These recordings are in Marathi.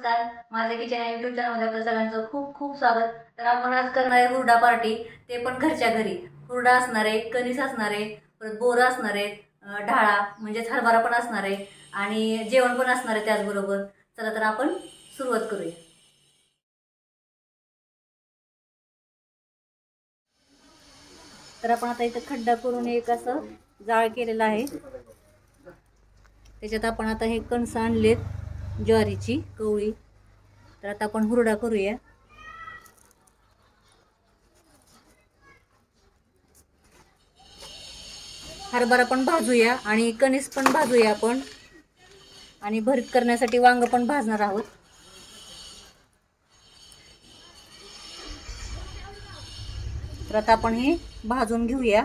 नमस्कार. माझे किचन युट्यूब चॅनलमध्ये आपल्या सगळ्यांचं खूप खूप स्वागत. तर आपण आज करणार आहे हुरडा पार्टी ते पण घरच्या घरी. हुरडा असणार आहे कणीस असणार आहे परत बोरं असणार आहे ढाळा म्हणजेच हरभरा पण असणार आहे आणि जेवण पण असणार आहे त्याचबरोबर. चला तर आपण सुरुवात करूया. तर आपण आता इथं खड्डा करून एक असं जाळ केलेलं आहे. त्याच्यात आपण आता हे कणसं आणलेत. ज्वारीची कवळी. तर आता आपण हुरडा करूया. हरभरा पण भाजूया आणि कणीस पण भाजूया आपण. आणि भरीत करण्यासाठी वांग पण भाजणार आहोत. तर आता आपण हे भाजून घेऊया.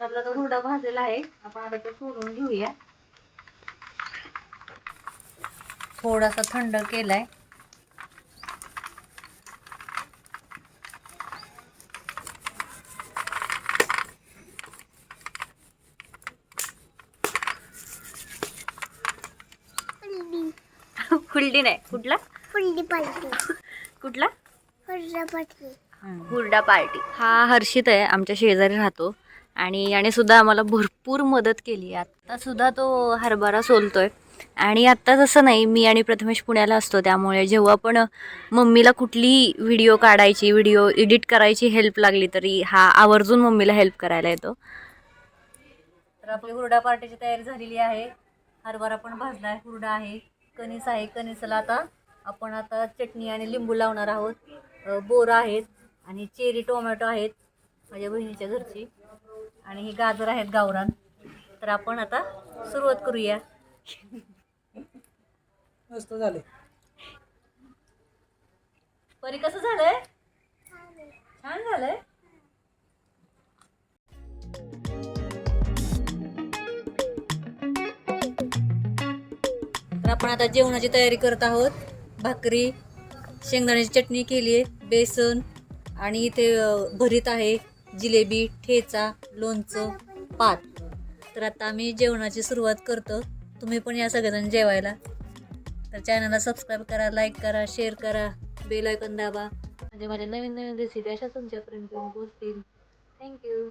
आपला तो हुरडा भाजलेला आहे. आपण आता तो सोडून घेऊया. थोडासा थंड केलाय. फुलडी नाही. कुठला? फुल्ली पालखी कुठला? फुल्ला पालखी हुरडा पार्टी. हा हर्षित आहे. आमच्या शेजारी राहतो. आणि याने सुद्धा आम्हाला भरपूर मदत केली. आहे सुद्धा तो हरभरा सोलतोय. आणि आत्ता तसं नाही मी आणि प्रथमेश पुण्याला असतो त्यामुळे जेव्हा पण मम्मीला कुठली व्हिडिओ काढायची व्हिडिओ एडिट करायची हेल्प लागली तरी हा आवर्जून मम्मीला हेल्प करायला येतो. तर आपली हुरडा पार्टीची तयारी झालेली आहे. हरभरा पण भाजला आहे हुरडा आहे. कणीस आहे कणीसला आता आपण आता चटणी आणि लिंबू लावणार आहोत. बोरं आहेत आणि चेरी टोमॅटो आहेत माझ्या बहिणीच्या घरची. आणि हे गाजर आहेत गावरान. तर आपण आता सुरुवात करूया. मस्त झाले. परी कसं झालंय? छान झालंय? तर आपण आता जेवणाची तयारी करत आहोत. भाकरी शेंगदाण्याची चटणी केली आहे बेसन आणि इथे भरीत आहे. जिलेबी ठेचा लोणचं पात. तर आता आम्ही जेवणाची सुरुवात करतो. तुम्ही पण या सगळेजण जेवायला. तर चॅनलला सबस्क्राईब करा लाईक करा शेअर करा. बेल आयकॉन दाबा. म्हणजे माझ्या नवीन नवीन रेसिपी अशा तुमच्यापर्यंत पोहोचतील. थँक्यू